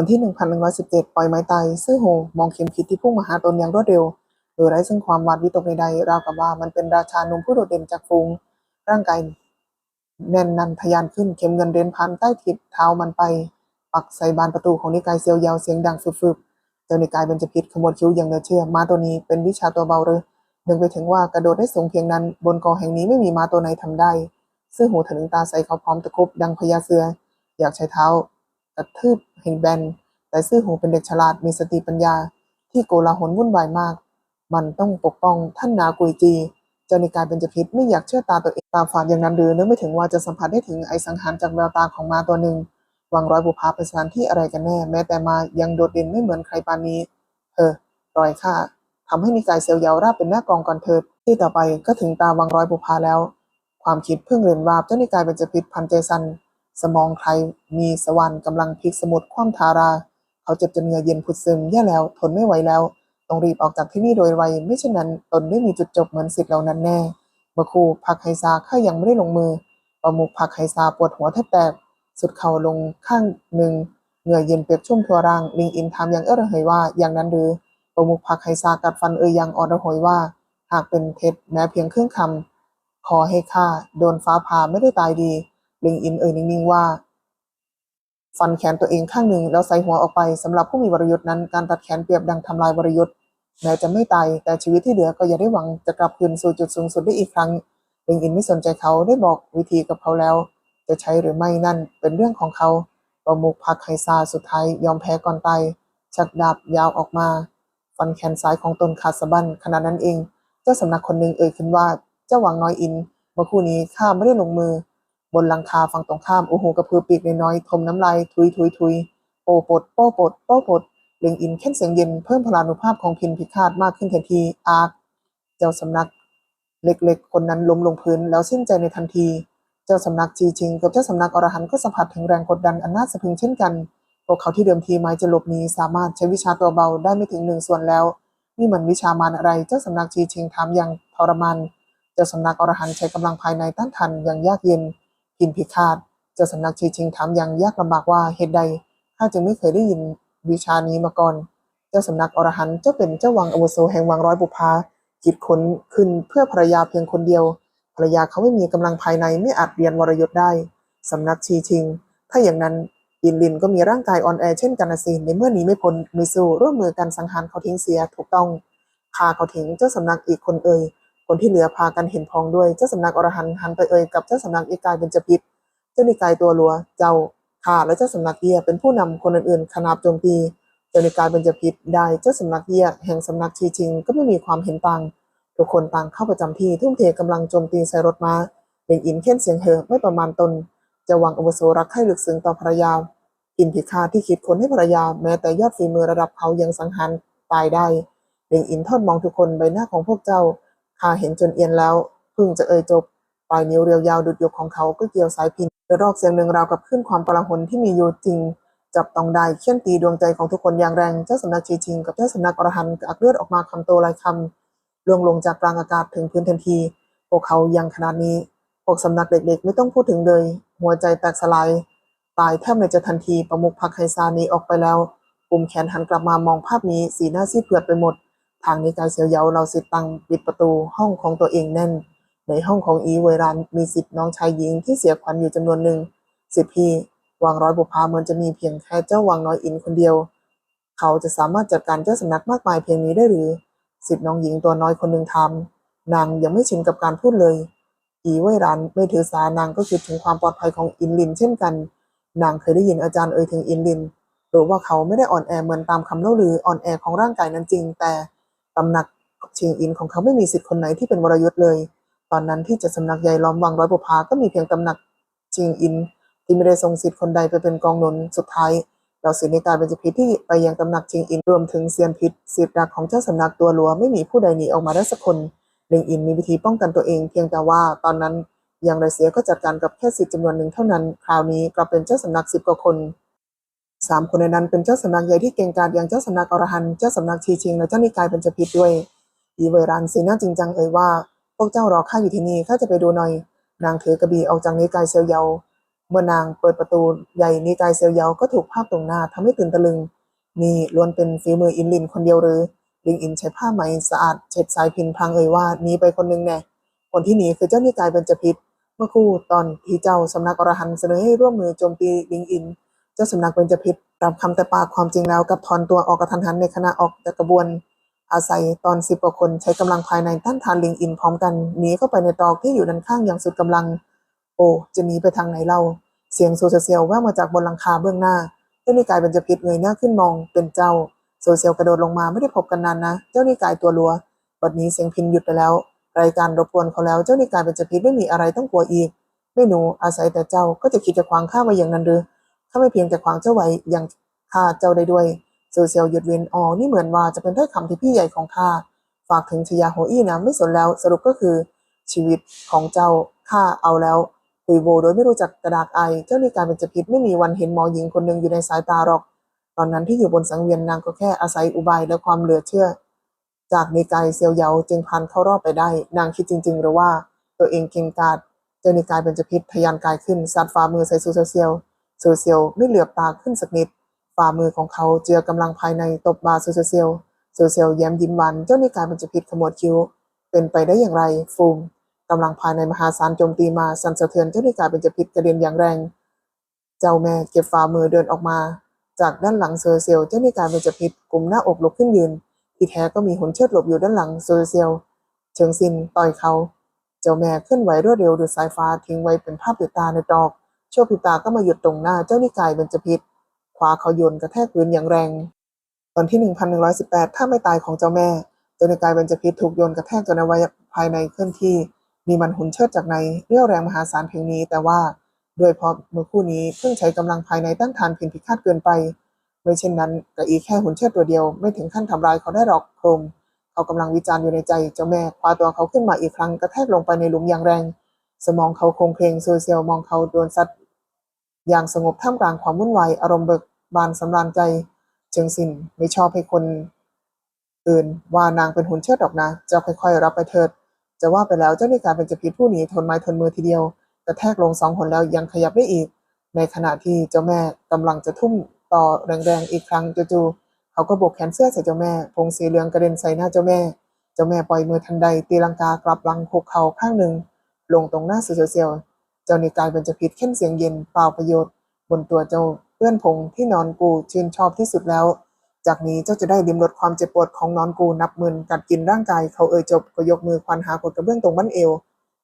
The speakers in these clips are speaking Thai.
ส่วนที่ 1117 ปล่อยไม้ตายซื่อโหมองเข็มทิศที่พุ่งมาหาตนอย่างรวดเร็วโดยไร้ซึ่งความหวาดวิตกใดๆราวกับว่ามันเป็นราชาหนุ่มผู้โดดเด่นจากฝูง ร่างกายแน่นนันทะยานขึ้นเข็มเงินเดินผ่านใต้ทิศเท้ามันไป ปักใส่บานประตูของนิกายเซียวยาวเสียงดังฟึบๆเจ้านิกายเบญจพิษขมวดคิ้วอย่างเหลือเชื่อม้าตัวนี้เป็นวิชาตัวเบาเลยนึกไปถึงว่ากระโดดได้สูงเพียงนั้น บนกอแห่งนี้ไม่มีม้าตัวไหนทำได้ ซึ่งหูถลึงตาใส่เขาพร้อมตะคุบดังพญาเสือ อยากใช้เท้า กระทืบเห็นแบน แต่ซื่อหูเป็นเด็กฉลาดมีสติปัญญา ที่โกลาหลวุ่นวายมาก มันต้องปกป้องท่านนากุยจีเจ้านิกายเบญจพิษไม่อยากเชื่อตาตัวเองตาฝาดอย่างนั้นหรือนึกไม่ถึงว่าจะสัมผัสได้ถึงไอสังหารจากแววตาของมาตัวหนึ่งวางร้อยบุพาป็นสถานที่อะไรกันแน่ แม้แต่มายังโดดเด่นไม่เหมือนใครปานนี้ เออรอยค่าทำให้นิกายเซียวเยาวราบเป็นหน้ากองก่อนเถิดที่ต่อไปก็ถึงตาวังร้อยบุพาแล้ว ความคิดเพิ่งเรียนวาบเจ้านิกายเบญจพิษพันใจสัน สมองใครมีสวรรค์กำลังพลิกสมุดคว่ำทารา เขาเจ็บจนเหงื่อเย็นผุดซึมแย่แล้วทนไม่ไหวแล้ว ต้องรีบออกจากที่นี่โดยไวไม่เช่นนั้นตนได้มีจุดจบเหมือนสิทธิ์เหล่านั้นแน่เมื่อครูพักไฮซาข้ายังไม่ได้ลงมือประมุขพักไฮซาปวดหัวแทบแตก สุดเข่าลงข้างหนึ่งเหงื่อเย็นเปียกชุ่มทั่วร่างลิงอินถามอย่างเออระเหยว่าอย่างนั้นหรือประมุขพักไฮซากัดฟันเอ่ยอย่างอ่อนระหยว่า หากเป็นเท็จแม้เพียงครึ่งคำขอให้ข้าโดนฟ้าผ่าไม่ได้ตายดี เลิงอินเอ่ยนิ่งๆว่า ฟันแขนตัวเองข้างหนึ่งแล้วใส่หัวออกไปสำหรับผู้มีวรยุทธ์นั้นการตัดแขนเปรียบดังทำลายวรยุทธ์แม้จะไม่ตายแต่ชีวิตที่เหลือก็อย่าได้หวังจะกลับคืนสู่จุดสูงสุดได้อีกครั้งเลิงอินไม่สนใจเขาได้บอกวิธีกับเขาแล้ว จะใช้หรือไม่นั่นเป็นเรื่องของเขาประมุขพักไฮซาสุดท้ายยอมแพ้ก่อนตายชักดาบยาวออกมา ฟันแขนซ้ายของตนขาดสะบั้นขณะนั้นเอง เจ้าสำนักคนหนึ่งเอ่ยขึ้นว่าเจ้าหวังน้อยอินเมื่อคู่นี้ข้าไม่ได้ลงมือ บนหลังคาฝั่งตรงข้าม โอ้โหกระพือปีกน้อยๆทมน้ำลายทุยทุยทุยโปปดโปปดโปปดเล็งอินเข้นเสียงเย็นเพิ่มพลานุภาพของพินพิฆาตมากขึ้นทันทีอาร์คเจ้าสำนัก เล็กๆ คนนั้นล้มลงพื้นแล้วสิ้นใจในทันที เจ้าสำนักจีชิงกับเจ้าสำนักอรหันต์ก็สัมผัสถึงแรงกดดันอันน่าสะพรึงเช่นกันพวกเขาที่เดิมทีหมายจะหลบหนีสามารถใช้วิชาตัวเบาได้ไม่ถึงหนึ่งส่วนแล้วนี่มันวิชามารอะไร เจ้าสำนักจีชิงถามอย่างทรมานเจ้าสำนักอรหันต์ใช้กำลังภายในต้านทานอย่างยากเย็น พินพิฆาตเจ้าสำนักจีชิงถามอย่างยากลำบากว่าเหตุใดข้าจึงไม่เคยได้ยินวิชานี้มาก่อน เจ้าสำนักอรหันต์เจ้าเป็นเจ้าวังอวโสแห่งวังร้อยบุพาคิดค้นขึ้นเพื่อภรรยาเพียงคนเดียว ภรรยาเขาไม่มีกำลังภายในไม่อาจเรียนวรยุทธ์ได้ สำนักชีชิง ถ้าอย่างนั้นอินลินก็มีร่างกายอ่อนแอเช่นกันนะสิในเมื่อหนี้ไม่พ้นมิสูร่วมมือกันสังหารเขาทิ้งเสียถูกต้องพาเขาทิ้งเจ้าสำนักอีกคนเอ่ย คนที่เหลือพากันเห็นพ้องด้วยเจ้าสำนักอรหันหันไปเอ่ยกับเจ้าสำนักอีกายเป็นจพิษเจ้านิกายตัวรัว เจ้าข้าและเจ้าสำนักเยียเป็นผู้นำคนอื่นๆขนาบโจมตีเจ้านิกายเป็นจพิษได้เจ้าสำนักเยียแห่งสำนักชีชิง ก็ไม่มีความเห็นต่างทุกคนต่างเข้าประจำที่ทุ่มเทกำลังโจมตีใส่รถม้าเล็งอินเค้นเสียงเฮอไม่ประมาณตน จะวังอาวุโสรักใคร่ลึกซึ้งต่อภรรยาอินพิฆาที่คิดคนให้ภรรยาแม้แต่ยอดฝีมือระดับเขายังสังหารตายได้เล็งอินทอดมองทุกคนใบหน้าของพวกเจ้า ข้าเห็นจนเอียนแล้วเพิ่งจะเอ่ยจบปลายนิ้วเรียวยาวดุดยกของเขาก็เกี่ยวสายพินกระรอกเสียงหนึ่งราวกับขึ้นความปรหนที่มีอยู่จริง จับต้องได้เคี่ยนตีดวงใจของทุกคนอย่างแรงเจ้าสำนักชีชิงกับเจ้าสำนักอรหันต์อักเลือดออกมาคำโตลายคำล่วงลงจากกลางอากาศถึงพื้นทันทีพวกเขายังขนาดนี้พวกสำนักเด็กๆ ไม่ต้องพูดถึงเลย หัวใจแตกสลายตายแทบในจะทันทีประมุขพักไฮซานี้ออกไปแล้วกลุ่มแขนหันกลับมามองภาพนี้สีหน้าซีดเผือดไปหมด ทางนิกายเสียวเยาเราสิตังปิดประตูห้องของตัวเองแน่น ในห้องของอีเวรันมีสิทธิ์น้องชายหญิงที่เสียขวัญอยู่จำนวนหนึ่งสิทธิพี่วางร้อยบุพาเหมือนจะมีเพียงแค่เจ้าวังน้อยอินคนเดียว เขาจะสามารถจัดการเจ้าสำนักมากมายเพียงนี้ได้หรือสิทธิ์น้องหญิงตัวน้อยคนหนึ่งทำนางยังไม่ชินกับการพูดเลย อีเวรันไม่ถือสานางก็คิดถึงความปลอดภัยของอินลินเช่นกัน นางเคยได้ยินอาจารย์เอ่ยถึงอินลินรู้ว่าเขาไม่ได้อ่อนแอเหมือนตามคำเล่าลืออ่อนแอของร่างกายนั้นจริง แต่ ตำหนักชิงอินของเขาไม่มีสิทธิ์คนไหนที่เป็นวรยุทธ์เลย ตอนนั้นที่จะสำนักใหญ่ล้อมวังร้อยบุพาก็มีเพียงตำหนักชิงอิน ที่ไม่ได้ทรงสิทธิ์คนใดไปเป็นกองหนุนสุดท้ายเราเสียในการเป็นจพิษที่ไปยังตำหนักชิงอินรวมถึงเซียนพิษสิทธิ์รักของเจ้าสำนักตัวหลัวไม่มีผู้ใดหนีออกมาได้สักคนเลิงอินมีวิธีป้องกันตัวเอง เพียงแต่ว่าตอนนั้นอย่างไรเสียก็จัดการกับแค่สิทธิ์จำนวนหนึ่งเท่านั้น คราวนี้กลับเป็นเจ้าสำนักสิบกว่าคน สามคนในนั้นเป็นเจ้าสำนักใหญ่ที่เก่งกาจอย่างเจ้าสำนักอรหันต์เจ้าสำนักชีชิงและเจ้านิกายเป็นจพิษด้วย อีเวรันสีหน้าจริงจังเอ่ยว่า พวกเจ้ารอข้าอยู่ที่นี่ข้าจะไปดูหน่อย นางถือกระบี่ออกจากนิกายเซียวเยา เมื่อนางเปิดประตูใหญ่นิกายเซียวเยาก็ถูกภาพตรงหน้าทำให้ตื่นตะลึง นี่ล้วนเป็นฝีมืออินลินคนเดียวหรือ ลิงอินใช้ผ้าไหมสะอาดเช็ดสายพินพลางเอ่ยว่าหนีไปคนหนึงแน่คนที่หนีคือเจ้านิกายเบญจพิษเมื่อคู่ตอนที่เจ้าสำนักอรหันต์เสนอให้ร่วมมือโจมตีลิงอิน เจ้าสำนักเบญจพิษรับคำแต่ปากความจริงแล้วกับถอนตัวออกกระทันหันในขณะออกจากกระบวน อาศัยตอนสิบกว่าคนใช้กำลังภายในต้านทานลิงอินพร้อมกันหนีเข้าไปในตรอกที่อยู่ด้านข้างอย่างสุดกำลัง โอ้จะหนีไปทางไหนเล่า เสียงโซเซียลแว่วมาจากบนหลังคาเบื้องหน้าเจ้านิกายเบญจพิษเงยหน้าขึ้นมองเป็นเจ้าโซเซียลกระโดดลงมาไม่ได้พบกันนานนะ เจ้านิกายตัวรัวบัดนี้เสียงพินหยุดไปแล้ว รายการรบกวนเขาแล้วเจ้านิกายเบญจพิษไม่มีอะไรต้องกลัวอีก ไม่หนูอาศัยแต่เจ้าก็จะคิดจะขวางข้าไว้อย่างนั้นหรือาไม่เพียงแต่ขวางเจ้าไว้ยังฆ่าเจ้าได้ด้วยโซเซียลหยุดเว้นอ๋อนี่เหมือนว่าจะเป็นถ้อยคำที่พี่ใหญ่ของข้าฝากถึงชยาโฮอี้นะไม่สนแล้วสรุปก็คือ ชีวิตของเจ้าข้าเอาแล้วคุยโวโดยไม่รู้จักกระดากไอ เจ้าในการเป็นจะพิษไม่มีวันเห็นหมอหญิงคนหนึ่งอยู่ในสายตาหรอก ตอนนั้นที่อยู่บนสังเวียนนางก็แค่อาศัยอุบายและความเหลือเชื่อ จากนิกายเซียวเยาจึงพันเข้ารอบไปได้ นางคิดจริงๆหรือว่า ตัวเองเก่งกาจเจ้านิกายเป็นจะพิษทยานกายขึ้นซัดฝ่ามือใส่ซูเซียว เซูเซียวไม่เหลือบตาขึ้นสักนิด ฝ่ามือของเขาเจือกำลังภายในตบบาซูเซียวโซเซียลแย้มยิ้มหวานเจ้านิกายมันจะผิดขมวดคิ้ว เป็นไปได้อย่างไรฟูมกำลังภายในมหาศาลโจมตีมาสั่นสะเทือนเจ้านิกายเป็นจะผิดกระเด็นอย่างแรง เจ้าแม่เก็บฝ่ามือเดินออกมา จากด้านหลังโซอร์เซียลเจ้านิกายเป็นจะผิดกลุ่มหน้าอกลุกขึ้นยืน ที่แท้ก็มีหุ่นเชิดหลบอยู่ด้านหลังโซอร์เซียลเชิงซินต่อยเขา เจ้าแม่เคลื่อนไหวรวดเร็วดูสายฟ้าทิ้งไว้เป็นภาพติดตาในตอก ชั่วพริบตาก็มาหยุดตรงหน้าเจ้านิกายเป็นจะผิดขวาเขาโยนกระแทกพื้นอย่างแรง ตอนที่ 1118 ถ้าไม่ตายของเจ้าแม่ เจ้าในกายเบญจพิษถูกโยนกระแทกจนอวัยภายในเคลื่อนที่ มีมันหุ่นเชิดจากในเรี่ยวแรงมหาศาลเพียงนี้ แต่ว่าด้วยเพราะเมื่อคู่นี้เพิ่งใช้กำลังภายในต้านทานเพียงพิฆาตเกินไปไม่เช่นนั้นกะอีแค่หุ่นเชิดตัวเดียวไม่ถึงขั้นทำลายเขาได้หรอกโครมเขากำลังวิจารณ์อยู่ในใจเจ้าแม่คว้าตัวเขาขึ้นมาอีกครั้งกระแทกลงไปในหลุมอย่างแรง สมองเขาโคงเพลงโซเซียลมองเขาโดนซัดอย่างสงบท่ามกลางความวุ่นวายอารมณ์เบิกบานสำราญใจเชิงสินไม่ชอบให้คน อื่นว่านางเป็นหุ่นเชิดดอกนะเจ้าค่อยๆ รับไปเถิด จะว่าไปแล้วเจ้าในการเป็นจะพิษผู้หนีทนไม้ทนมือทีเดียวกระแทกลงสองหนแล้วยังขยับได้อีก ในขณะที่เจ้าแม่กำลังจะทุ่มต่อแรงๆอีกครั้งจู่ๆเขาก็โบกแขนเสื้อใส่เจ้าแม่พงสีเหลืองกระเด็นใส่หน้าเจ้าแม่ เจ้าแม่ปล่อยมือทันใดตีลังกากลับลังคุกเข่าข้างหนึ่ง ลงตรงหน้าเซียว เจ้าในกายเป็นจะพิษเข้นเสียงเย็นเปล่าประโยชน์ บนตัวเจ้าเปื้อนผงที่นอนกูชื่นชอบที่สุดแล้ว จากนี้เจ้าจะได้ลิ้มรสความเจ็บปวดของนอนกูนับหมื่นกัดกินร่างกายเขาเอ่ยจบก็ยกมือควันหาขวดกระเบื้องตรงบั้นเอว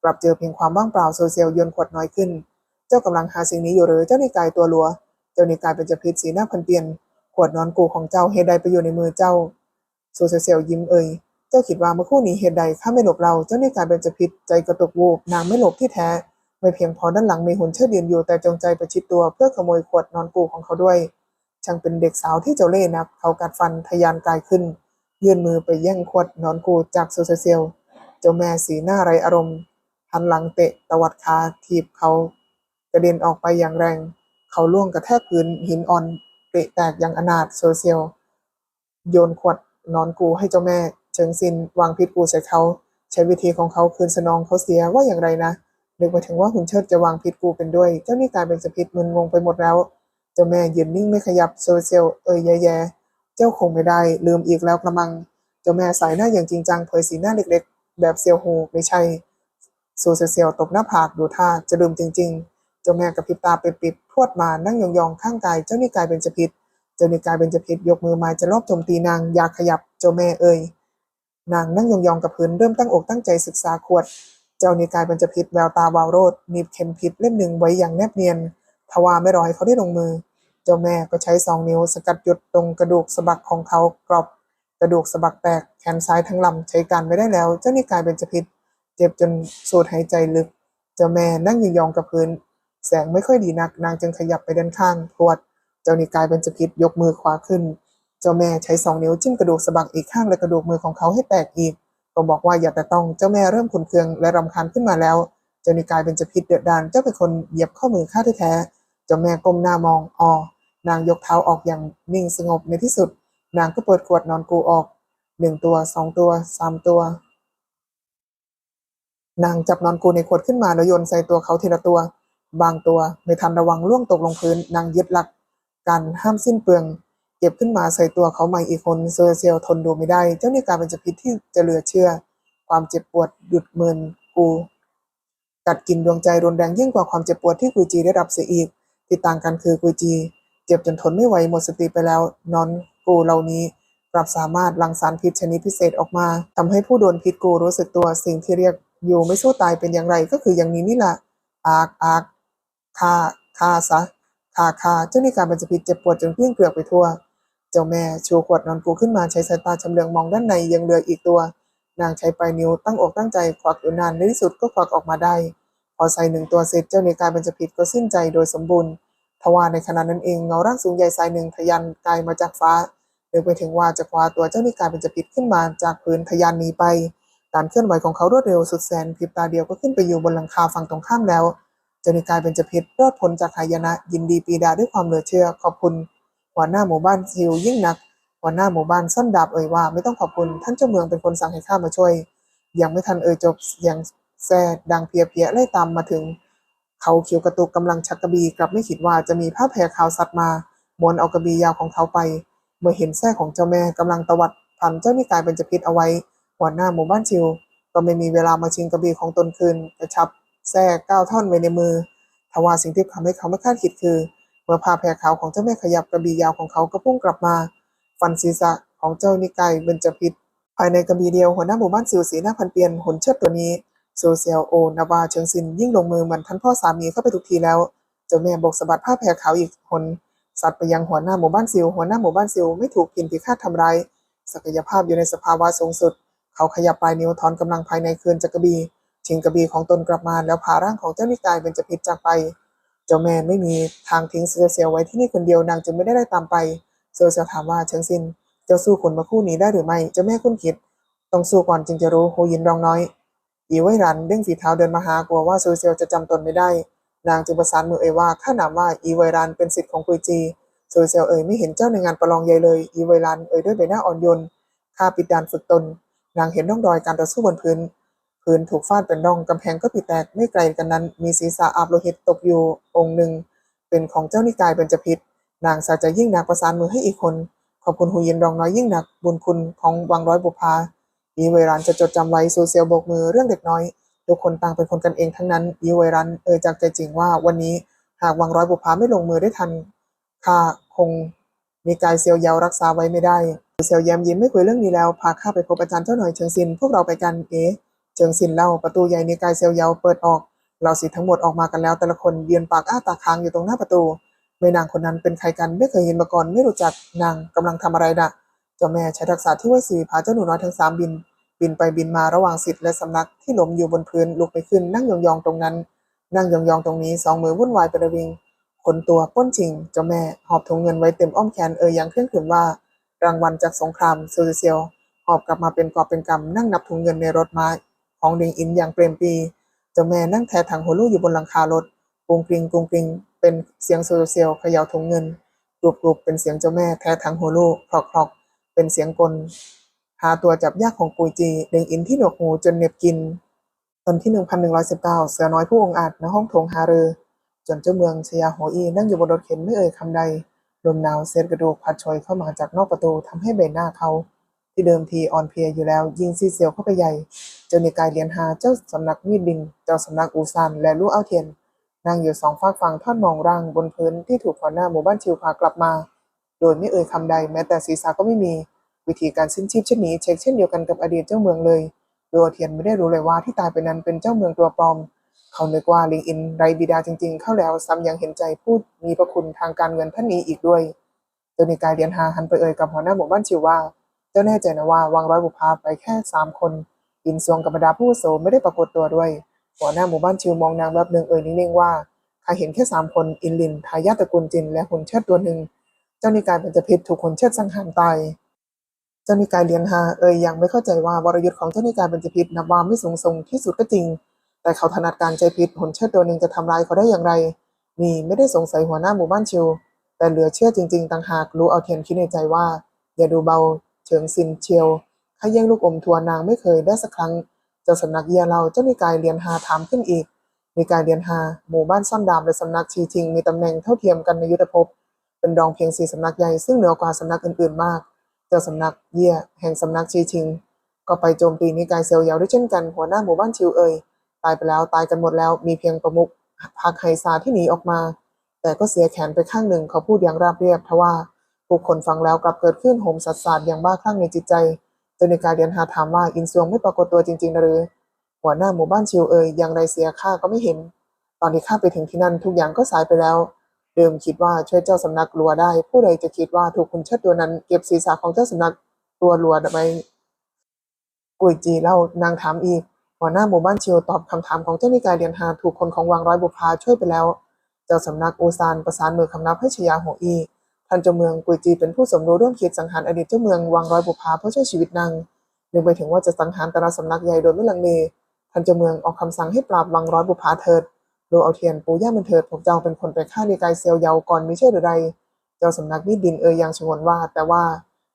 กลับเจอเพียงความว่างเปล่าโซเซียลโยนขวดน้อยขึ้น เจ้ากำลังหาสิ่งนี้อยู่หรือเจ้านิกายตัวรัว เจ้านิกายเป็นจะพิษสีหน้าพันเปลี่ยนขวดนอนกูของเจ้าเหตุใดไปอยู่ในมือเจ้าโซเซียลยิ้มเอ่ย จ้าคิดว่าเมื่อคู่นี้เหตุใดข้าไม่หลบเราเจ้านิกายเป็นจะพิษใจกระตุกวูบนางไม่หลบที่แท้ ไม่เพียงพอด้านหลังมีหุ่นเชิดยืนอยู่แต่จงใจประชิดตัวเพื่อขโมยขวดนอนกูของเขาด้วยช่างเป็นเด็กสาวที่เจ้าเล่ห์นัก เขากัดฟันทะยานกายขึ้น ยื่นมือไปแย่งขวดนอนกูจากโซเซียลเจ้าแม่สีหน้าไรอารมณ์หันหลังเตะตวัดขาทีบเขากระเด็นออกไปอย่างแรง เขาล่วงกระแทกพื้นหินอ่อนเปะแตกอย่างอนาถโซเซียลโยนขวดนอนกูให้เจ้าแม่ เชิงซินวางพิษกูใส่เขา ใช้วิธีของเขาคืนสนองเขาเสียว่าอย่างไรนะนึกไปถึงว่าหุ่นเชิดจะวางพิษกูเป็นด้วย เจ้านี่กลายเป็นสพิษมึนงงไปหมดแล้วเจ้าแม่ยืนนิ่งไม่ขยับโซเซลเอ่ยแย่ๆเจ้าคงไม่ได้ ลืมอีกแล้วกระมัง เจ้าแม่สายหน้าอย่างจริงจังเผยสีหน้าเล็กๆ แบบเซียวโฮไม่ใช่โซเซียลตบหน้าผากดูท่าจะลืมจริง ๆ เจ้าแม่กระพริบตาไปปิดพวดมานั่งยองๆข้างกาย เจ้านี่กลายเป็นจะพิษเจ้านิกายเป็นจะพิษยกมือม้จะรอบโจมตีนางอยากขยับเจ้าแม่เอ่ย นางนั่งยองๆกับพื้นเริ่มตั้งอกตั้งใจศึกษาขวด เจ้านิกายเป็นจะพิษแววตาวาวโรดนีบเข็มพิษเล่มหนึ่งไว้อย่างแนบเนียนทว่าไม่รอให้เขาได้ลงมือ เจ้าแม่ก็ใช้สองนิ้วสกัดหยุดตรงกระดูกสะบักของเขากรอบ กระดูกสะบักแตกแขนซ้ายทั้งลำใช้การไม่ได้แล้ว เจ้านิกายเป็นจะพิษเจ็บจนสูดหายใจลึก เจ้าแม่นั่งยองๆกับพื้น แสงไม่ค่อยดีนักนางจึงขยับไปด้านข้างพรวด เจ้านิกายเป็นจะพิษยกมือขวาขึ้น เจ้าแม่ใช้สองนิ้วจิ้มกระดูกสะบักอีกข้างและกระดูกมือของเขาให้แตกอีก ก็บอกว่าอย่าแต่ต้องเจ้าแม่เริ่มขุนเคืองและรำคาญขึ้นมาแล้ว เจ้านิกายเป็นจะพิษเดือดดานเจ้าเป็นคนเหยียบข้อมือข้าแท้ๆเจ้าแม่ก้มหน้ามองอ๋อนางยกเท้าออกอย่างนิ่งสงบในที่สุด นางก็เปิดขวดนอนกูออกหนึ่งตัวสองตัวสามตัวนางจับนอนกูในขวดขึ้นมาแล้วโยนใส่ตัวเขาทีละตัว บางตัวไม่ทันระวังล่วงตกลงพื้น นางยึดหลัก การห้ามสิ้นเปลือง ก็บขึ้นมาใส่ตัวเขาใหม่อีกคนโซเซลทนดูไม่ได้ เจ้านี่กลายเป็นจะพิษที่จะเหลือเชื่อ ความเจ็บปวดหยุดเมินกู กัดกินดวงใจรุนแรงยิ่งกว่าความเจ็บปวดที่กุยจีได้รับเสียอีกที่ต่างกันคือกุยจี เจ็บจนทนไม่ไหวหมดสติไปแล้ว นอนกูเหล่านี้กลับสามารถหลั่งสารพิษชนิดพิเศษออกมาทำให้ผู้โดนพิษกูรู้สึกตัวสิ่งที่เรียกอยู่ไม่สู้ตายเป็นอย่างไรก็คืออย่างนี้นี่แหละอากอากคาคาซะคาคาเจ้านี่การบรรจพิษเจ็บปวดจนเกลี้ยงเกลือกไปทั่ว เจ้าแม่ชูขวดนอนกูขึ้นมาใช้สายตาชำเลืองมองด้านในยังเหลืออีกตัวนางใช้ปลายนิ้วตั้งอกตั้งใจควักอยู่นานในที่สุดก็ควักออกมาได้ พอใส่หนึ่งตัวเสร็จเจ้าในกายบรรจพิษก็สิ้นใจโดยสมบูรณ์ทว่าในขณะนั้นเองเงาร่างสูงใหญ่สายหนึ่งทะยันกายมาจากฟ้านึกไปถึงว่าจะคว้าตัวเจ้านิกายบรรจพิษขึ้นมาจากพื้นทะยันหนีไปการเคลื่อนไหวของเขารวดเร็วสุดแสนพริบตาเดียวก็ขึ้นไปอยู่บนหลังคาฝั่งตรงข้ามแล้วเจ้านิกายบรรจพิษรอดพ้นจากหายนะยินดีปีดาด้วยความเหลือเชื่อขอบคุณ หัวหน้าหมู่บ้านซิวยิ่งนัก หัวหน้าหมู่บ้านซ่อนดาบเอ่ยว่าไม่ต้องขอบคุณท่านเจ้าเมืองเป็นคนสั่งให้ข้ามาช่วย ยังไม่ทันเอ่ยจบเสียงแซ่ดังเพียๆไล่ตามมาถึง เขาเขียวกระตุกกำลังชักกระบี่กลับไม่คิดว่าจะมีผ้าแพรขาวสัตว์มาม้วนเอากระบี่ยาวของเขาไป เมื่อเห็นแส้ของเจ้าแม่กำลังตวัดพันเจ้านิกายเป็นจะพิษเอาไว้ หัวหน้าหมู่บ้านชิว ก็ไม่มีเวลามาชิงกระบี่ของตนคืนกระชับแส้ก้าวท่อนไว้ในมือทว่าสิ่งที่ทำให้เขาไม่คาดคิดคือ เมื่อผ้าแพรขาวของเจ้าแม่ขยับกระบี่ยาวของเขาก็พุ่งกลับมา ฟันศีรษะของเจ้านิกายเบญจพิษภายในกระบี่เดียวหัวหน้าหมู่บ้านซิวสีหน้าพันเปลี่ยนหนเชิดตัวนี้โซเซียลโอนาวาเชิงซินยิ่งลงมือเหมือนท่านพ่อสามีเข้าไปทุกทีแล้วเจ้าแม่บกสะบัดผ้าแพรขาวอีกคนสัตว์ไปยังหัวหน้าหมู่บ้านซิลหัวหน้าหมู่บ้านซิลไม่ถูกพินพิฆาตทำร้ายศักยภาพอยู่ในสภาวะสูงสุด เขาขยับปลายนิ้วถอนกำลังภายในคืนจากกระบี่ชิงกระบี่ของตนกลับมาแล้วพาร่างของเจ้านิกายเป็นจพิษจากไป เจ้าแม่ไม่มีทางทิ้งโซเซียลไว้ที่นี่คนเดียวนางจึงไม่ได้ไล่ตามไปโซเซียลถามว่าเชิงซินเจ้าสู้คนมาคู่นี้ได้หรือไม่เจ้าแม่คุ้นคิด ต้องสู้ก่อนจึงจะรู้โฮยินรองน้อยอีไว้รันเด้งฝีเท้าเดินมาหากลัวว่าซูเซียจะจำตนไม่ได้ นางจึงประสานมือเอ่ยว่าข้านามว่าอีไวรันเป็นสิทธิ์ของกุยจีซูเซียเอ่ยไม่เห็นเจ้าในงานประลองใหญ่เลยอีไวรันเอ่ยด้วยใบหน้าอ่อนโยนข้าปิดดานฝึกตน นางเห็นร่องรอยการต่อสู้บนพื้น พื้นถูกฟาดเป็นร่องกำแพงก็ปิดแตกไม่ไกลกันนั้น มีศีรษะอาบโลหิตตกอยู่องค์หนึ่ง เป็นของเจ้านิกายเป็นจพิษนางสาจะยิ่งนักประสานมือให้อีกคน ขอบคุณหูยินรองน้อยยิ่งหนักบุญคุณของวังร้อยบุพาอีไวรันจะจดจำไว้ซูเซียวโบกมือเรื่องเด็กน้อยทุกคนต่างเป็นคนกันเองทั้งนั้นอีไวรันเอ่ยจากใจจริงว่าวันนี้หากวังร้อยบุพาไม่ลงมือได้ทันข้าคงมีกายเซียวเยาวรักษาไว้ไม่ได้เซียวแยมยิ้มไม่คุยเรื่องนี้แล้วพาข้าไปพบอาจารย์เจ้าหน่อยเชิงซินพวกเราไปกันเอ๊ะ เชิงซินเล่าประตูใหญ่ในกายเซียวเยาวเปิดออกเราสิทั้งหมดออกมากันแล้วแต่ละคนยืนปากอ้าตาค้างอยู่ตรงหน้าประตูแม่นางคนนั้นเป็นใครกันไม่เคยเห็นมาก่อนไม่รู้จักนางกำลังทำอะไรน่ะเจ้าแม่ใช้ทักษะที่ไว้สีพาเจ้าหนูน้อยทั้งสามบิน บินไปบินมาระหว่างสิทธิ์และสำนักที่หลมอยู่บนพื้นลุกไปขึ้นนั่งยองๆตรงนั้น นั่งยองๆตรงนี้สองมือวุ่นวายไประวิงขนตัวป้นชิง เจ้าแม่หอบถุงเงินไว้เต็มอ้อมแขนเอ่ยอย่างเครื่องขืนว่า รางวัลจากสงครามโซเซียลหอบกลับมาเป็นกอบเป็นกำนั่งนับถุงเงินในรถม้า องดิงอินอย่างเปรมปีเจ้าแม่นั่งแทถังหัวลูกอยู่บนหลังคารถกรุงกริงกรุงกริง เป็นเสียงโซเซียลเขย่าถุงเงินกรุบกรุบเป็นเสียงเจ้าแม่แทถังหัวลูกคลอกคลอกเป็นเสียงกลหาตัวจับยากของกุยจีเด้งอินที่หนวกหูจนเหน็บกินตอนที่ 1119 เสือน้อยผู้องอาจณห้องโถงหาเรือจนเจ้าเมืองชยาโหอีนั่งอยู่บนรถเข็นไม่เอ่ยคำใดลมหนาวเศษกระดูกพัดโชยเข้ามาจากนอกประตูทำให้ใบหน้าเขา ที่เดิมทีอ่อนเพลียอยู่แล้ว ยิงซีเซียวเข้าไปใหญ่ เจ้านิกายเลียนหาเจ้าสำนักมีดบิน เจ้าสำนักอูซานและลู่เอาเทียนนั่งอยู่สองฝากฝั่งทอดมองร่างบนพื้นที่ถูกหัวหน้าหมู่บ้านชิวพากลับมา โดยไม่เอ่ยคำใดแม้แต่ศีรษะก็ไม่มี วิธีการสิ้นชีพเช่นนี้เช็คเช่นเดียวกันกับอดีตเจ้าเมืองเลยโดยเทียนไม่ได้รู้เลยว่าที่ตายไปนั้นเป็นเจ้าเมืองตัวปลอม เขานึกว่าลิงอินไรบิดาจริง ๆ เข้าแล้วซ้ำยังเห็นใจพูดมีพระคุณทางการเงินท่านนี้อีกด้วยเจ้านิกายเรียนหาหันไปเอ่ยกับหัวหน้าหมู่บ้านชิวว่า เจ้าแน่ใจนะว่าวางร้อยบุพาไปแค่สามคนอินซวงกับบรรดาผู้โสไม่ได้ปรากฏตัวด้วย หัวหน้าหมู่บ้านชิวมองนางแบบหนึ่งเอ่ยนิ่งๆว่าข้าเห็นแค่สามคนอินลินทายาทตระกูลจินและหุ่นเชิดตัวหนึ่งเจ้านิกายเป็นจะพิษถูกหุ่นเชิดสังหารตายเจ้านิกายเลียนฮาเอ่ยยังไม่เข้าใจว่าวรยุทธ์ของเจ้านิกายเป็นจพิษนับว่าไม่สูงส่งที่สุดก็จริง แต่เขาถนัดการใจพิษหุ่นเชิดตัวหนึ่งจะทำร้ายเขาได้อย่างไร นี่ไม่ได้สงสัยหัวหน้าหมู่บ้านชิวแต่เหลือเชื่อจริง ๆต่างหากรู้เอาเทียนคิดในใจว่า อย่าดูเบา เฉิงซินเชียวข้าแย่งลูกอมทัวนางไม่เคยได้สักครั้ง เจ้าสำนักเยียเราเจ้านิกายเลียนฮาถามขึ้นอีกในการเรียนหาหมู่บ้านซ่อนดามและสำนักชีทิงมีตำแหน่งเท่าเทียมกันในยุทธภพเป็นรองเพียงสี่สำนักใหญ่ซึ่งเหนือกว่าสำนักอื่นๆมาก เจ้าสำนักเยี่ยแห่งสำนักชีทิง ก็ไปโจมตีนิกายเซียวเยาด้วยเช่นกันหัวหน้าหมู่บ้านชิวเอ่ยตายไปแล้วตายกันหมดแล้วมีเพียงประมุขพักไฮซาที่หนีออกมา แต่ก็เสียแขนไปข้างหนึ่งเขาพูดอย่างราบเรียบทว่า ผู้คนฟังแล้วกลับเกิดขึ้นโหมสัสสาดอย่างบ้าคลั่งในจิตใจจนในการเรียนหาถามว่าอินซวงไม่ปรากฏตัวจริงๆนะหรือ หัวหน้าหมู่บ้านชิวเอ่ยอย่างไรเสียข้าก็ไม่เห็น ตอนที่ข้าไปถึงที่นั่นทุกอย่างก็สายไปแล้ว เดิมคิดว่าช่วยเจ้าสำนักลัวได้ ผู้ใดจะคิดว่าถูกคุณเชิดตัวนั้นเก็บศีรษะของเจ้าสำนักตัวลัวไว้กุยจีเล่านางถามอีก หัวหน้าหมู่บ้านชิวตอบคำถามของเจ้านิกายเดียนหาถูกคนของวังร้อยบุพาช่วยไปแล้ว เจ้าสำนักอูซานประสานมือคำนับให้ชยาโหอี ท่านเจ้าเมืองกุยจีเป็นผู้สมรู้ร่วมคิดสังหารอดีตเจ้าเมืองวังร้อยบุพาเพื่อช่วยชีวิตนางนึกไปถึงว่าจะสังหารแต่ละสำนักใหญ่โดยไม่ลังเลท่านเจ้าเมืองออกคำสั่งให้ปราบวังร้อยบุพาเถิดดูเอาเทียนปูย่ามันเถิดพวกเจ้าเป็นคนไปฆ่าดีกายเซียวเยาก่อนมิใช่หรือไรเจ้าสำนักนิดินเอ่ยยังชงนว่า แต่ว่า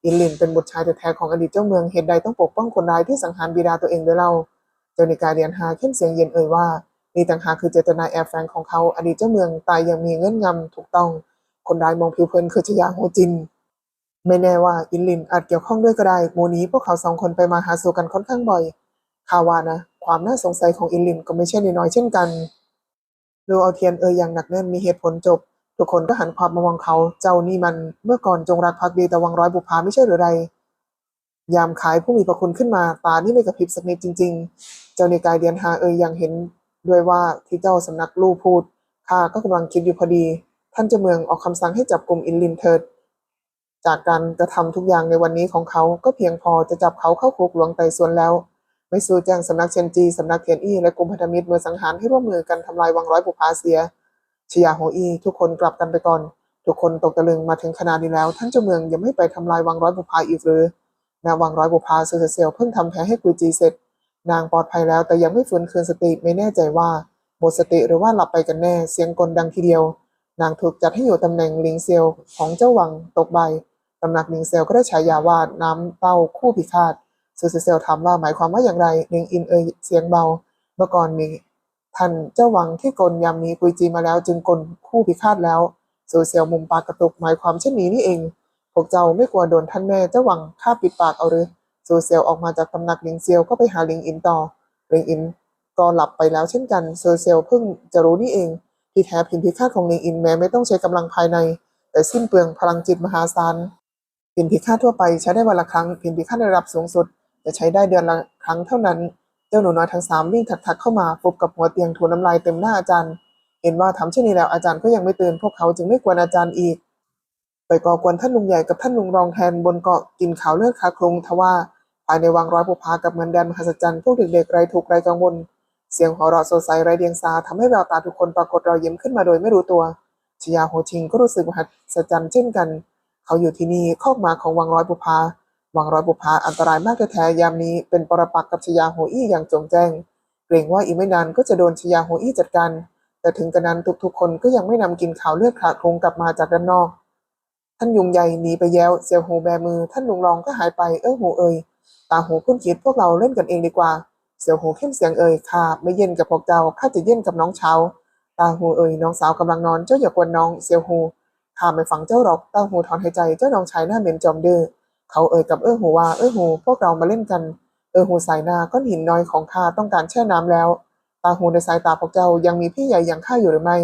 อินลินเป็นบุตรชายแท้ๆของอดีตเจ้าเมืองเหตุใดต้องปกป้องคนร้ายที่สังหารบิดาตัวเองด้วยเล่าเจ้านิกายเรียนหาเข้มเสียงเย็นเอ่ยว่านี่ต่างหากคือเจตนาแอบแฝงของเขาอดีตเจ้าเมืองตายยังมีเงื่อนงำถูกต้อง คนร้ายมองผิวเผินคือชยาโฮจิน ไม่แน่ว่าอินลินอาจเกี่ยวข้องด้วยก็ได้หมู่นี้พวกเขาสองคนไปมาหาสู่กันค่อนข้างบ่อยข่าวว่านะ ความน่าสงสัยของอินลินก็ไม่ใช่น้อยเช่นกันดูเอาเทียนเอ่ยอย่างหนักแน่นมีเหตุผลจบ ทุกคนก็หันความมามองเขาเจ้านี่มันเมื่อก่อนจงรักภักดีแต่วังร้อยบุพาไม่ใช่หรือไรยามขายผู้มีพระคุณขึ้นมาตานี่ไม่กระพริบสักนิดจริง ๆ เจ้าในกายเดียนหาเอ่ยยังเห็นด้วยว่าที่เจ้าสำนักลู่พูดข้าก็กำลังคิดอยู่พอดี ท่านเจ้าเมืองออกคำสั่งให้จับกลุ่มอินลินเถิดจากการกระทำทุกอย่างในวันนี้ของเขาก็เพียงพอจะจับเขาเข้าคุกหลวงไต่สวนแล้ว ไม่สู้แจ้งสำนักเชนจีสำนักเทียนอี้และกลุ่มพันธมิตรมือสังหารให้ร่วมมือกันทำลายวังร้อยบุพาเสียชยาโฮอีทุกคนกลับกันไปก่อน ทุกคนตกตะลึงมาถึงขนาดนี้แล้ว ท่านเจ้าเมืองยังไม่ไปทำลายวังร้อยบุพาอีกหรือนาวังร้อยบุพาเซอร์เซลเพิ่งทำแพ้ให้กุยจีเสร็จ นางปลอดภัยแล้วแต่ยังไม่ฟื้นคืนสติไม่แน่ใจว่าหมดสติหรือว่าหลับไปกันแน่เสียงกลดังทีเดียว นางถูกจัดให้อยู่ตำแหน่งลิงเซียวของเจ้าวังตกใบตำหนักลิงเซียวก็ได้ฉายาว่าน้ำเต้าคู่พิฆาตซูซเซลถามว่าหมายความว่าอย่างไรเนียงอินเอ่ยเสียงเบา เมื่อก่อนมีท่านเจ้าวังที่กลยามนี้กุยจีมาแล้วจึงกลคู่พิฆาตแล้วซูเซียลมุมปากกระตุกหมายความเช่นนี้นี่เอง พวกเจ้าไม่กลัวโดนท่านแม่เจ้าวังฆ่าปิดปากเอาหรือซูเซียลออกมาจากตำหนักลิงเซียวก็ไปหาลิงอินต่อลิงอินก็หลับไปแล้วเช่นกันซูเซียลเพิ่งจะรู้นี่เอง ที่แท้พินพิฆาตของลิงอินแม้ไม่ต้องใช้กำลังภายใน แต่สิ้นเปลืองพลังจิตมหาศาลพินพิฆาตทั่วไปใช้ได้วันละครั้งพินพิฆาตระดับสูงสุดจะใช้ได้เดือนละครั้งเท่านั้น เจ้าหนูน้อยทั้งสามวิ่งถักๆเข้ามาฟุบกับหัวเตียงทูน้ำลายเต็มหน้าอาจารย์ เห็นว่าทำเช่นนี้แล้วอาจารย์ก็ยังไม่ตื่นพวกเขาจึงไม่กวนอาจารย์อีกไปก่อกวนท่านลุงใหญ่กับท่านลุงรองแทนบนเกาะกินข่าวเลือดคาคลุงทว่าภายในวังร้อยภูพากับเงินแดนมหัศจรรย์พวกเด็กๆไร้ทุกไรกังวล เสียงหัวเราะสดใสไร้เดียงสาทำให้แววตาทุกคนปรากฏรอยยิ้มขึ้นมาโดยไม่รู้ตัวชยาโฮชิงก็รู้สึกมหัศจรรย์เช่นกัน เขาอยู่ที่นี่คอมาของวังร้อยบุพาวังร้อยบุพาอันตรายมากแท้ๆยามนี้เป็นปรปักษ์กับชยาโฮอี้อย่างจงแจ้ง เกรงว่าอีกไม่นานก็จะโดนชยาโฮอี้จัดการ แต่ถึงกระนั้นทุกๆ คนก็ยังไม่นำกินข่าวเลือดขาดโครงกลับมาจากด้านนอก ท่านยุงใหญ่หนีไปแล้วเซียวหูแบมือ ท่านลุงรองก็หายไปเอ้อหูเอ่ยตาหูคุ้นคิดพวกเราเล่นกันเองดีกว่า เสียวหูเข้มเสียงเอ่ยข้าไม่เย็นกับพวกเจ้าข้าจะเย็นกับน้องเช้าตาหูเอ่ยน้องสาวกำลังนอนเจ้าอย่ากวนน้องเสียวหูข้าไม่ฟังเจ้าหรอกตาหูถอนหายใจเจ้าน้องชายหน้าเหม็นจอมดื้อเขาเอ่ยกับเอ้อหูว่าเอ้อหูพวกเรามาเล่นกัน เอ้อหูสายหน้าก้อนหินน้อยของข้าต้องการแช่น้ำแล้ว ตาหูในสายตาพวกเจ้ายังมีพี่ใหญ่อย่างข้าอยู่หรือไม่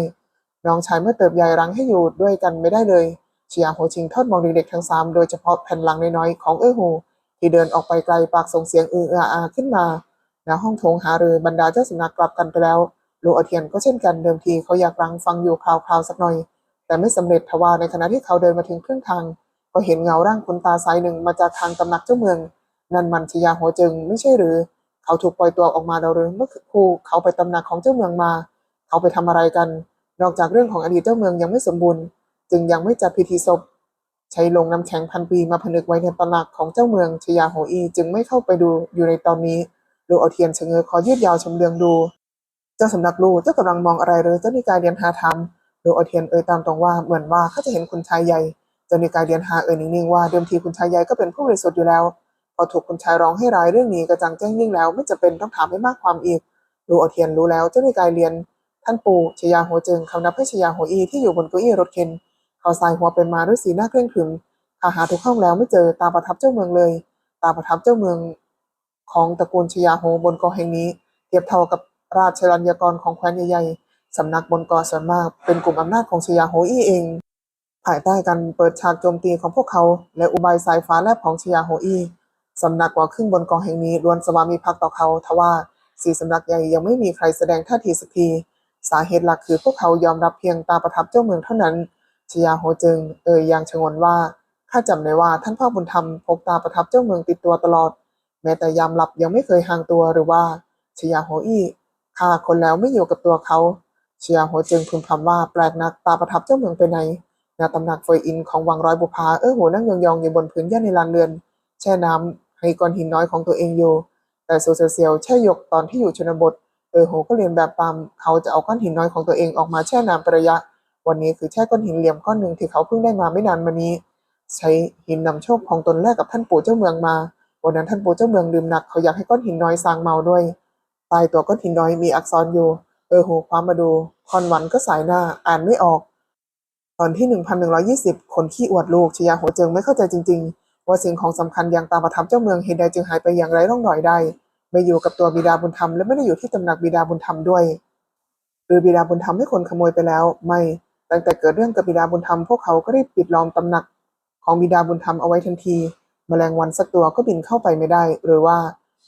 น้องชายเมื่อเติบใหญ่รั้งให้อยู่ด้วยกันไม่ได้เลยเชียงโฮชิงทอดมองเด็กๆทั้งสามโดยเฉพาะแผ่นหลังน้อยๆของเอ้อหูที่เดินออกไปไกลปากส่งเสียงอืออาขึ้นมา ณห้องโถงหารือบรรดาเจ้าสำนักกลับกันไปแล้วลูอาเทียนก็เช่นกันเดิมทีเขาอยากรังฟังอยู่คราวๆสักหน่อย แต่ไม่สำเร็จทว่าในขณะที่เขาเดินมาถึงครึ่งทาง ก็เห็นเงาร่างคนตาซ้ายหนึ่งมาจากทางตำหนักเจ้าเมือง นั่นมันชยาหัวจึงไม่ใช่หรือ เขาถูกปล่อยตัวออกมาเราหรือเมื่อครู่เขาไปตำหนักของเจ้าเมืองมา เขาไปทำอะไรกัน นอกจากเรื่องของอดีตเจ้าเมืองยังไม่สมบูรณ์ จึงยังไม่จัดพิธีศพใช้ลงน้ำแข็งพันปีมาผนึกไว้ในตำหนักของเจ้าเมืองชยาโฮอีจึงไม่เข้าไปดูอยู่ในตอนนี้ ลูเอาเทียนชะเง้อคอยืดยาวชมเลืองดู เจ้าสำนักลูเจ้ากำลังมองอะไรหรือเจ้านิกายเรียนหาธรรมลูเอาเทียนเอ่ยตามตรงว่าเหมือนว่าเขาจะเห็นคุณชายใหญ่เจ้านิกายเรียนหาเอ่ยนิ่งๆว่าเดิมทีคุณชายใหญ่ก็เป็นผู้บริสุทธิ์อยู่แล้ว พอถูกคุณชายร้องให้ร้ายเรื่องนี้กระจังแจ้งยิ่งแล้วไม่จะเป็นต้องถามให้มากความอีกลูเอาเทียนรู้แล้วเจ้านิกายเรียน ท่านปู่ชยาโหเจิงเขานับให้ชยาโหอีที่อยู่บนเก้าอี้รถเข็นเขาสายหัวไปมาด้วยสีหน้าเคร่งขรึมข้าหาทุกห้องแล้วไม่เจอตาประทับเจ้าเมืองเลย ตาประทับเจ้าเมือง ของตระกูลชยาโหบนเกาะแห่งนี้ เทียบเท่ากับราชรัญญากรของแคว้นใหญ่ๆสำนักบนเกาะส่วนมากเป็นกลุ่มอำนาจของชยาโหอีเอง ภายใต้การเปิดฉากโจมตีของพวกเขา และอุบายสายฟ้าแลบของชยาโฮอีสำนักกว่าครึ่งบนกองแห่งนี้ล้วนสวามีภักดิ์ต่อเขาทว่าสี่สำนักใหญ่ยังไม่มีใครแสดงท่าทีสักทีสาเหตุหลักคือพวกเขายอมรับเพียงตาประทับเจ้าเมืองเท่านั้นชยาโฮจึง เอ่ยอย่างชงนว่าข้าจำได้ว่าท่านพ่อบุญธรรมพกตาประทับเจ้าเมืองติดตัวตลอด ม้แต่ยามหลับยังไม่เคยห่างตัวหรือว่าชยาโฮอี้ฆ่าคนแล้วไม่อยู่กับตัวเขาชยาโฮจึงพึมพำว่าแปลกนักตาประทับเจ้าเมืองไปไหนณตำหนักเฟยอินของวังร้อยบุพาเออหูนั่งยองๆอยู่บนพื้นหญ้าในลานเรือน แช่น้ำให้ก้อนหินน้อยของตัวเองอยู่ แต่โซเซียวแช่ยกตอนที่อยู่ชนบทเออโหก็เรียนแบบตามเขาจะเอาก้อนหินน้อยของตัวเองออกมาแช่น้ำประยะ วันนี้คือแช่ก้อนหินเหลี่ยมก้อนหนึ่งที่เขาเพิ่งได้มาไม่นานมานี้ ใช้หินนำโชคของตนแรกกับท่านปู่เจ้าเมืองมา วันนั้นท่านปู่เจ้าเมืองดื่มหนักเขาอยากให้ก้อนหินน้อยสางเมาด้วยใต้ตัวก้อนหินน้อยมีอักษรอยู่ เออโหความมาดูคอนหวันก็สายหน้าอ่านไม่ออก ตอนที่ 1120 คนขี้อวดลูกชยาโหเจิงไม่เข้าใจจริง ๆ ว่าสิ่งของสำคัญอย่างตามประทับเจ้าเมืองเหตุใดจึงหายไปอย่างไรร่องรอยได้ไม่อยู่กับตัวบิดาบุญธรรมและไม่ได้อยู่ที่ตำหนักบิดาบุญธรรมด้วย หรือบิดาบุญธรรมให้คนขโมยไปแล้ว ไม่ตั้งแต่เกิดเรื่องกับบิดาบุญธรรมพวกเขาก็ได้ปิดล้อมตำหนักของบิดาบุญธรรมเอาไว้ทันที แมลงวันสักตัวก็บินเข้าไปไม่ได้ หรือว่า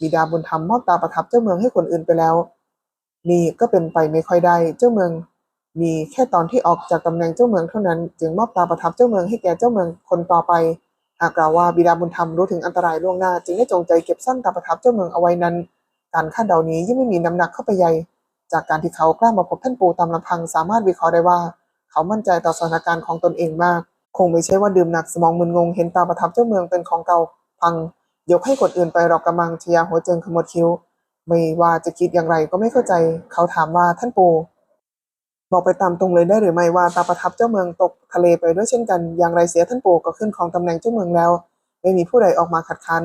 บิดาบุญธรรมมอบตาประทับเจ้าเมืองให้คนอื่นไปแล้ว นี่ก็เป็นไปไม่ค่อยได้เจ้าเมือง มีแค่ตอนที่ออกจากตำแหน่งเจ้าเมืองเท่านั้น จึงมอบตาประทับเจ้าเมืองให้แก่เจ้าเมืองคนต่อไปหากกล่าวว่าบิดาบุญธรรมรู้ถึงอันตรายล่วงหน้า จึงได้จงใจเก็บซ่อนตาประทับเจ้าเมืองเอาไว้นั้น การคาดเดานี้ยิ่งไม่มีน้ำหนักเข้าไปใหญ่จากการที่เขากล้ามาพบท่านปู่ตามลำพังสามารถวิเคราะห์ได้ว่า เขามั่นใจต่อสถานการณ์ของตนเองมาก คงไม่ใช่ว่าดื่มหนักสมองมึนงงเห็นตาประทับเจ้าเมืองเป็นของเก่าพัง ยกให้คนอื่นไปหรอกกำมังชยาหัวเจิงขมวดคิ้ว ไม่ว่าจะคิดอย่างไรก็ไม่เข้าใจ เขาถามว่าท่านปู่บอกไปตามตรงเลยได้หรือไม่ว่าตาประทับเจ้าเมืองตกทะเลไปด้วยเช่นกัน อย่างไรเสียท่านปู่ก็ขึ้นของตำแหน่งเจ้าเมืองแล้ว ไม่มีผู้ใดออกมาขัดขัน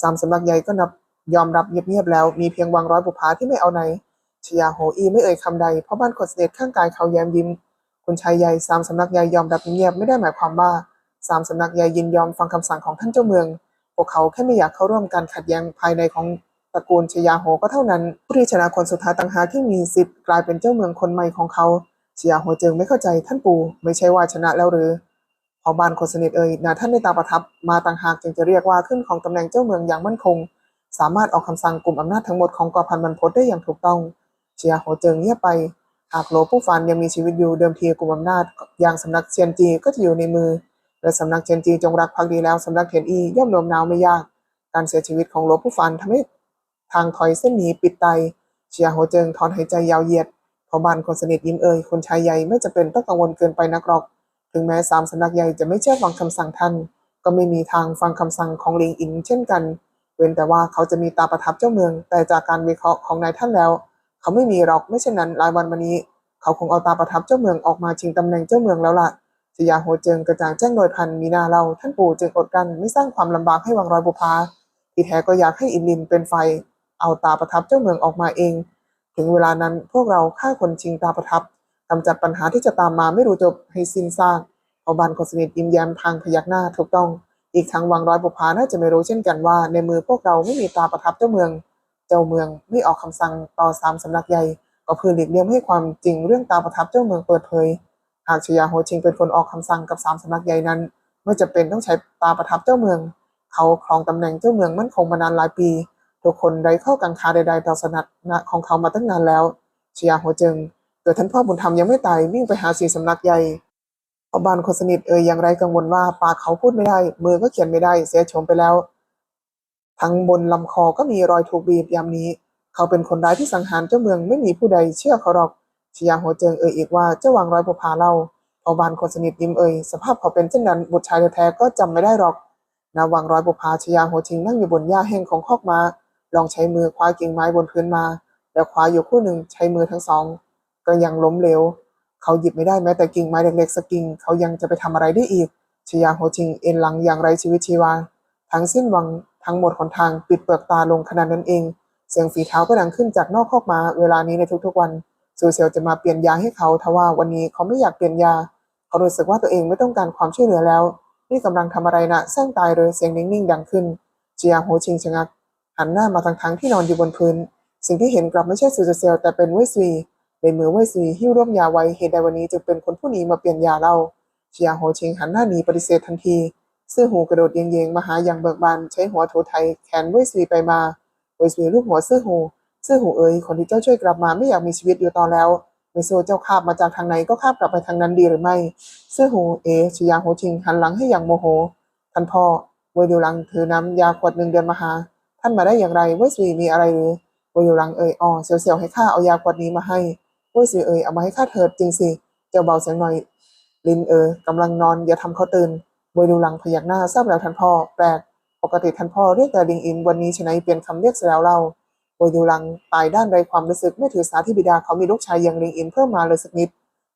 สามสำนักใหญ่ก็นับยอมรับเงียบๆแล้ว มีเพียงวังร้อยบุพาที่ไม่เอาไหนชยาโหอีไม่เอ่ยคำใดเพราะบ้านกดเสด็จข้างกายเขาแย้มยิ้ม คุณชายใหญ่สามสำนักใหญ่ยอมรับเงียบไม่ได้หมายความว่าสามสำนักใหญ่ยินยอมฟังคำสั่งของท่านเจ้าเมือง พวกเขาแค่ไม่อยากเข้าร่วมการขัดแย้งภายในของตระกูลชยาโหก็เท่านั้น ผู้ที่ชนะคนสุดท้ายต่างหากที่มีสิทธิ์กลายเป็นเจ้าเมืองคนใหม่ของเขาชยาโหเจิงไม่เข้าใจท่านปู่ไม่ใช่ว่าชนะแล้วหรือพอบ้านคนสนิทเอ่ยนาท่านในตาประทับมาต่างหากจึงจะเรียกว่าขึ้นของตำแหน่งเจ้าเมืองอย่างมั่นคง สามารถออกคำสั่งกลุ่มอำนาจทั้งหมดของกอพันบรรพตได้อย่างถูกต้องชยาโหเจิงเงียบไป หากโหลผู้ฟันยังมีชีวิตอยู่เดิมทีกลุ่มอำนาจอย่างสำนักเซียนจีก็จะอยู่ในมือและสำนักเซียนจีจงรักภักดีแล้วสำนักเทียนอีย่อมโน้มน้าวไม่ยาก การเสียชีวิตของโหลผู้ฟันทำให้ทางถอยเส้นหนีปิดไตเชียโหเจิงถอนหายใจยาวเหยียดพอบานคนสนิทยิ้มเอ่ยคนชายใหญ่ไม่จะเป็นต้องกังวลเกินไปนักหรอก ถึงแม้สามสำนักใหญ่จะไม่เชื่อฟังคำสั่งท่าน ก็ไม่มีทางฟังคำสั่งของลิงอินเช่นกัน เว้นแต่ว่าเขาจะมีตาประทับเจ้าเมือง แต่จากการวิเคราะห์ของนายท่านแล้ว เขาไม่มีหรอกไม่เช่นนั้นหลายวันมานี้ เขาคงเอาตาประทับเจ้าเมืองออกมาชิงตำแหน่งเจ้าเมืองแล้วล่ะชยาโหเจิงกระจ่างแจ้งโดยพันมีนาเราท่านปู่จึงอดกันไม่สร้างความลำบากให้วังรอยบุพาที่แท้ก็อยากให้อินลินเป็นไฟ เอาตาประทับเจ้าเมืองออกมาเอง ถึงเวลานั้นพวกเราฆ่าคนชิงตาประทับกำจัดปัญหาที่จะตามมาไม่รู้จบให้สิ้นซากพอบานคนสนิทยิ้มแย้มพลางพยักหน้าถูกต้อง อีกทั้งวังร้อยบุพาน่าจะไม่รู้เช่นกันว่า ในมือพวกเราไม่มีตาประทับเจ้าเมือง เจ้าเมืองไม่ออกคำสั่งต่อสามสำนักใหญ่ ก็เพื่อหลีกเลี่ยงให้ความจริงเรื่องตาประทับเจ้าเมืองเปิดเผย หากชยาโฮชิงเป็นคนออกคำสั่งกับสามสำนักใหญ่นั้นไม่จะเป็นต้องใช้ตาประทับเจ้าเมือง เขาครองตำแหน่งเจ้าเมืองมั่นคงมานานหลายปี ทุกคนไร้เข้อกังขาใดๆต่อสนักของเขามาตั้งนานแล้วชยาโฮจิงเกิดท่านพ่อบุญธรรมยังไม่ตายวิ่งไปหาสีสำนักใหญ่อบานคนสนิทเอ่ยอย่างไรกังวลว่าปากเขาพูดไม่ได้ มือก็เขียนไม่ได้เสียโฉมไปแล้ว ทั้งบนลำคอก็มีรอยถูกบีบยามนี้ เขาเป็นคนร้ายที่สังหารเจ้าเมืองไม่มีผู้ใดเชื่อเขาหรอกชยาโฮเจิงเอ่ยอีกว่าเจ้าวางร้อยบุพาเล่าพอบานคนสนิทยิ้มเอ่ยสภาพเขาเป็นเช่นนั้นบุตรชายแท้ๆก็จำไม่ได้หรอกนาวังร้อยบุพาชยาโฮชิงนั่งอยู่บนหญ้าแห้งของคอกมา ลองใช้มือคว้ากิ่งไม้บนพื้นมา แล้วคว้าอยู่คู่หนึ่งใช้มือทั้งสอง ก็ยังล้มเหลว เขาหยิบไม่ได้แม้แต่กิ่งไม้เล็กๆสักกิ่งเขายังจะไปทำอะไรได้อีกชยาโฮชิงเอ็นหลังอย่างไรชีวิตชีวา ทั้งสิ้นวัง ทั้งหมดหนทางปิดเปลือกตาลงขนาดนั้นเอง เสียงฝีเท้าก็ดังขึ้นจากนอกคอกมาเวลานี้ในทุกๆวันซูเซียวจะมาเปลี่ยนยาให้เขาทว่าวันนี้เขาไม่อยากเปลี่ยนยา เขารู้สึกว่าตัวเองไม่ต้องการความช่วยเหลือแล้ว นี่กำลังทำอะไรนะแซงตายเลยเสียงนิ่งๆดังขึ้นเจียโฮชิงชะงัก หันหน้ามาทางทั้งที่นอนอยู่บนพื้น สิ่งที่เห็นกลับไม่ใช่ซูเซียวแต่เป็นเว่ยซีในมือเว่ยซีหิ้วร่วมยาไว้เหตุใดวันนี้จึงเป็นคนผู้นี้มาเปลี่ยนยาเล่าเจียโฮชิงหันหน้าหนีปฏิเสธทันที ซื่อหูกระโดดเยงๆมาหาอย่างเบิกบานใช้หัวถูไทยแขนเว่ยซีไปมาเว่ยซีลูบหัวซื่อหูซื่อหูเอ๋ยคนที่เจ้าช่วยกลับมาไม่อยากมีชีวิตอยู่ตอนแล้วไม่โซเจ้าคาบมาจากทางไหนก็คาบกลับไปทางนั้นดีหรือไม่ซื่อหูเอ๋ชยาโฮชิงหันหลังให้อย่างโมโหท่านพ่อเวยดิวลังถือน้ำยาขวดหนึ่งเดือนมาหา ท่านมาได้อย่างไรเวยซีมีอะไรหรือเวยดิวลังเอ่ยอ๋อเสียวๆให้ข้าเอายาขวดนี้มาให้เวยซีเอ่ยเอามาให้ข้าเถิดจริงสิเจ้าเบาเสียงหน่อยลินเอ๋ยกำลังนอนอย่าทำเขาตื่น เวยดิวหลังพยักหน้าทราบแล้วท่านพ่อแปลกปกติท่านพ่อเรียกแต่ลิงอินวันนี้ชนัยเปลี่ยนคำเรียกเสียแล้วเล่าเวยดิวหลังตายด้านใดความรู้สึกไม่ถือสาที่บิดาเขามีลูกชายอย่างลิงอินเพิ่มมาเลยสักนิด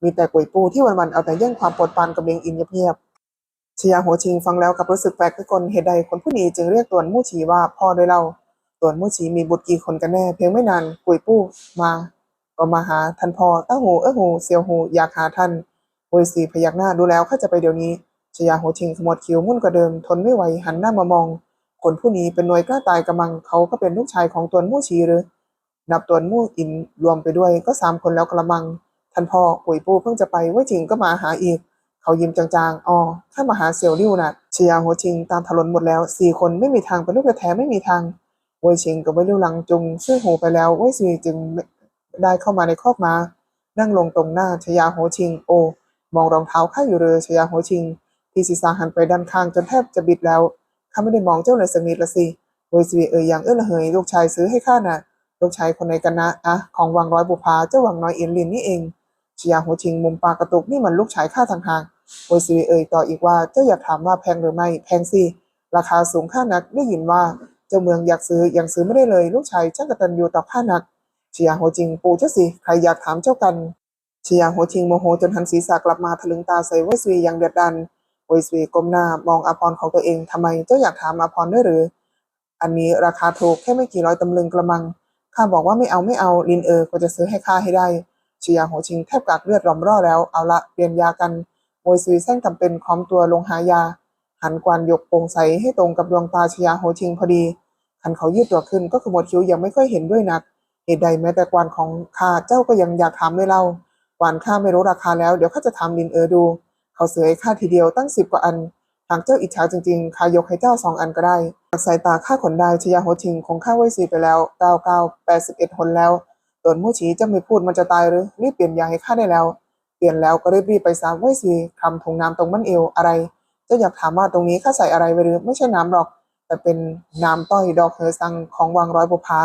มีแต่กุยปูที่วันๆเอาแต่แย่งความปวดปานกับลิงอินเงียบๆชยาหัวชิงฟังแล้วกับรู้สึกแปลกกคนเหตุใดคนผู้นี้จึงเรียกตวนมู่ฉีว่าพ่อด้วยเล่าตวนมู่ฉีมีบุตรกี่คนกันแน่ เพียงไม่นานกุยปูมา ก็มาหาท่านพ่อต้าหูเอ้อหูเซียวหูอยากหาท่านกุยสีพยักหน้าดูแล้วข้าจะไปเดี๋ยวนี้ ชยาหัวชิงขมวดคิ้วมุ่นกว่าเดิมทนไม่ไหวหันหน้ามามอง คนผู้นี้เป็นหน่วยกล้าตายกำมังเขาก็เป็นลูกชายของตวนมู่ฉีหรือ นับตวนมู่อินรวมไปด้วยก็สามคนแล้วกระมัง ท่านพ่อกุยปูเพิ่งจะไปเว่าจริงก็มาหาอีก เขายิ้มจางๆอ๋อถ้ามาหาเสี่ยวริ้วน่ะชยาหัวชิงตามถลนหมดแล้วสี่คนไม่มีทางเป็นลูกแท้ไม่มีทางเว่ยชิงกับเว่ยริ้วหลังจุงซึ่งหูไปแล้วเว่ยซีจึงได้เข้ามาในคอกมานั่งลงตรงหน้าชยาหัวชิง โอ มองรองเท้าข้าอยู่เลยชยาหัวชิง ที่ศีรษะหันไปด้านข้างจนแทบจะบิดแล้วข้าไม่ได้มองเจ้าเลยสักนิดละสิเว่ยซีเอ่ยอย่างเอื้อละเหยลูกชายซื้อให้ข้าน่ะลูกชายคนไหนกันนะอะของวังร้อยบุพาเจ้าวังน้อยเอียนลินนี่เองชยาหัวชิงมุมปากกระตุกนี่มันลูกชายข้าทางหากโอยซีเอ่ยต่ออีกว่าเจ้าอยากถามว่าแพงหรือไม่แพงสิราคาสูงค่านักได้ยินว่าเจ้าเมืองอยากซื้อยังซื้อไม่ได้เลย ลูกชายช่างกตัญญูต่อข้านักชยาโหจิงปูเจ้าสิใครอยากถามเจ้ากันชยาโหจิงโมโหจนหันศีรษะกลับมาทะลึงตาใส่เวยซีอย่างเดือดดัน เวยซีก้มหน้ามองอาพรของตัวเองทำไมเจ้าอยากถามอาพรด้วยหรือ อันนี้ราคาถูกแค่ไม่กี่ร้อยตำลึงกระมังข้าบอกว่าไม่เอาไม่เอาลินเออก็จะซื้อให้ข้าให้ได้ชยาโหจิงแทบกากเลือดรอมร่อแล้วเอาละเปลี่ยนยากันโมยซุยแซงทำเป็นค้อมตัวลงหายา หันกวานยกโปร่งใสให้ตรงกับดวงตาชยาโฮชิงพอดีหันเขายืดตัวขึ้นก็ขมวดคิ้วยังไม่ค่อยเห็นด้วยนักเหตุใดแม้แต่กวานของข้าเจ้าก็ยังอยากถามด้วยเล่ากวานข้าไม่รู้ราคาแล้วเดี๋ยวข้าจะถามลินเออดู เขาเสือให้ข้าทีเดียวตั้งสิบกว่าอัน หากเจ้าอิจฉาจริงๆข้ายกให้เจ้าสองอันก็ได้จากสายตาข้าขนได้ชยาโฮชิงคงข้าไว้สีไปแล้วเก้าเก้าแปดสิบเอ็ดหนแล้วตนมู่ฉีเจ้าไม่พูดมันจะตายหรือรีบเปลี่ยนยาให้ข้าได้แล้ว เปลี่ยนแล้วก็รีบๆไปซะไว้สิคำถุงน้ำตรงบั้นเอวอะไรเจ้าอยากถามว่าตรงนี้ข้าใส่อะไรไว้หรือไม่ใช่น้ำหรอก แต่เป็นน้ำต้อยดอกเฮอซังของวังร้อยบุพา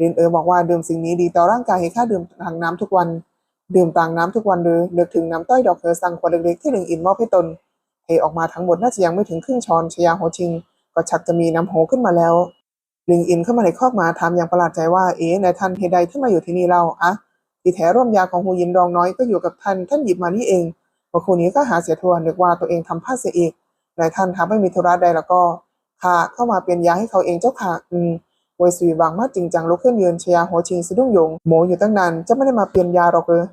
ลินเออบอกว่าดื่มสิ่งนี้ดีต่อร่างกายให้ข้าดื่มทางน้ำทุกวัน ดื่มต่างน้ำทุกวันหรือนึกถึงน้ำต้อยดอกเฮอซังขวดเล็กๆที่หลิงอินมอบให้ตนเทออกมาทั้งหมดน่าจะยังไม่ถึงครึ่งช้อนชยาโฮชิง ก็ชักจะมีน้ำโหขึ้นมาแล้วลิงอินเข้ามาในคอกมาถามอย่างประหลาดใจว่าเอ๊ะนายท่านเหตุใดที่มาอยู่ที่นี่เล่าอะที่แท้ร่วมยาของหูยินดองน้อยก็อยู่กับท่านท่านหยิบมานี่เองเมื่อคืนนี้ก็หาเสียทัวนึกว่าตัวเองทำพลาดเสียอีกนายท่านถ้าไม่มีธุระใดแล้วก็ข้าเข้ามาเปลี่ยนยาให้เขาเองเจ้าค่ะอืมเวยสุยวางมาจริงจังลุกขึ้นยืนชยาหัวชิงสะดุ้งยงโมอยู่ตั้งนานจะไม่ได้มาเปลี่ยนยาหรอกเลย